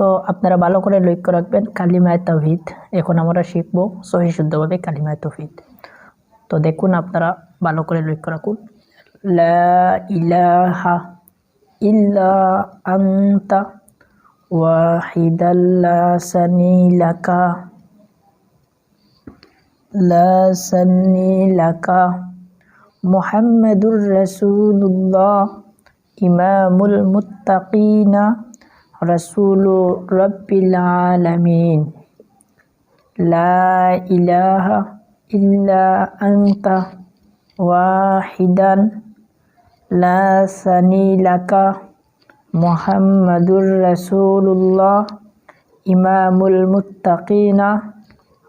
তো আপনারা ভালো করে লক্ষ্য রাখবেন, কালিমায় তৌহিদ এখন আমরা শিখব সহি শুদ্ধভাবে কালিমায় তৌহিদ তো দেখুন আপনারা ভালো করে লক্ষ্য রাখুন। ইলাহা ইল্লা আন্তা ওয়াহিদাল্লা সানিলাকা। লা সানিলাকা মুহাম্মাদুর রাসূলুল্লাহ। ইমামুল মুত্তাকিনা। رسول رب العالمين. لا إله إلا أنت واحدا. لا سني لك محمد رسول الله. إمام المتقين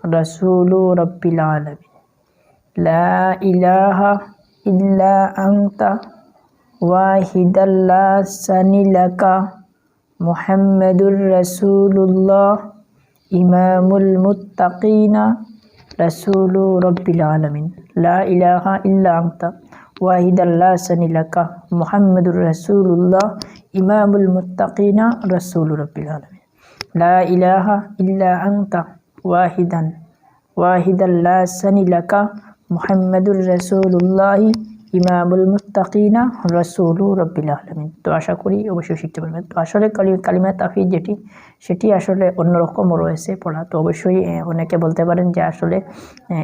رسول رب العالمين. لا إله إلا أنت واحدا. لا سني لك محمد رسول الله إمام المتقين رسول رب العالمين. لا إله إلا أنت واحد الله سن لك. محمد رسول الله إمام المتقين رسول رب العالمين. لا إله إلا أنت واحدا واحد الله سن لك. محمد رسول الله ইমামুল মুত্তাকিনা রসুলু রব্বিল আলমিন। তো আশা করি অবশ্যই শিখতে পারবেন। তো আসলে কালি কালিমা তাফিদ যেটি, সেটি আসলে অন্যরকম রয়েছে পড়া। তো অবশ্যই অনেকে বলতে পারেন যে আসলে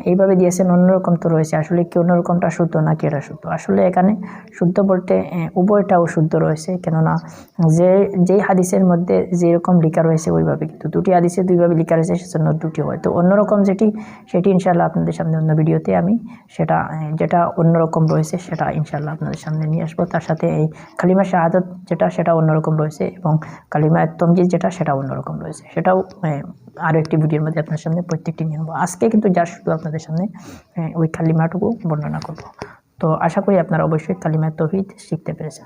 এইভাবে দিয়েছেন অন্যরকম তো রয়েছে। আসলে কি অন্যরকমটা শুদ্ধ নাকি এটা শুদ্ধ? আসলে এখানে শুদ্ধ বলতে উভয়টাও শুদ্ধ রয়েছে। কেননা, যে, যেই হাদিসের মধ্যে যেরকম লেখা রয়েছে ওইভাবে কিন্তু দুটি হাদিসে দুইভাবে লেখা রয়েছে, সেজন্য দুটি হয়। তো অন্যরকম যেটি, সেটি ইনশাল্লাহ আপনাদের সামনে অন্য ভিডিওতে আমি সেটা যেটা অন্যরকম রয়েছে সেটা ইনশাল্লাহ আপনাদের সামনে নিয়ে আসব। তার সাথে এই কালিমা শাহাদত যেটা সেটা অন্যরকম রয়েছে এবং কালিমা তমজিদ যেটা সেটা অন্যরকম রয়েছে। সেটাও আরও একটি ভিডিওর মধ্যে আপনার সামনে প্রত্যেকটি নিয়ে নেব আজকে কিন্তু যা শুধু আপনাদের সামনে ওই কালিমাটুকু বর্ণনা করব। তো আশা করি আপনারা অবশ্যই কালিমা তহিদ শিখতে পেরেছেন।